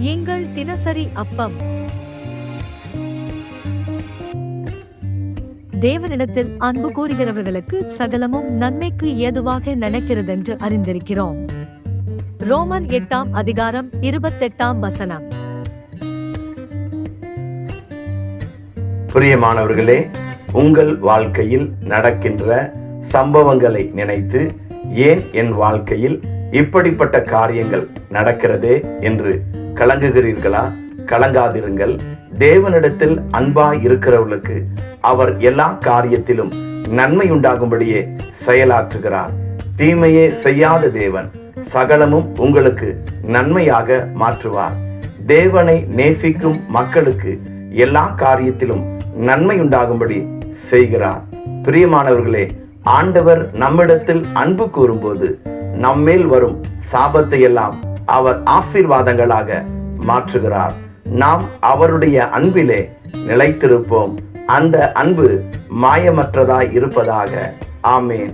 எங்கள் தினசரி அப்பம். தேவனிடத்தில் அன்பு கூறுகிறவர்களுக்கு சகலமும் நன்மைக்கு ஏதுவாக நடக்கிறதென்று அறிந்திருக்கிறோம். ரோமர் எட்டாம் அதிகாரம் இருபத்தெட்டாம் வசனம். பிரியமானவர்களே உங்கள் வாழ்க்கையில் நடக்கின்ற சம்பவங்களை நினைத்து ஏன் என் வாழ்க்கையில் இப்படிப்பட்ட காரியங்கள் நடக்கிறதே என்று கலங்குகிறீர்களா? கலங்காதிருங்கள். தேவனிடத்தில் அன்பாய் இருக்கிறவர்களுக்கு அவர் எல்லா காரியத்திலும் நன்மை உண்டாகும்படியே செயலாற்றுகிறார். தீமையே செய்யாத தேவன் சகலமும் உங்களுக்கு நன்மையாக மாற்றுவார். தேவனை நேசிக்கும் மக்களுக்கு எல்லா காரியத்திலும் நன்மை உண்டாகும்படி செய்கிறார். பிரியமானவர்களே ஆண்டவர் நம்மிடத்தில் அன்பு கூறும்போது நம்மேல் வரும் சாபத்தை எல்லாம் அவர் ஆசீர்வாதங்களாக மாற்றுகிறார். நாம் அவருடைய அன்பிலே நிலைத்திருப்போம். அந்த அன்பு மாயமற்றதாய் இருப்பதாக. ஆமேன்.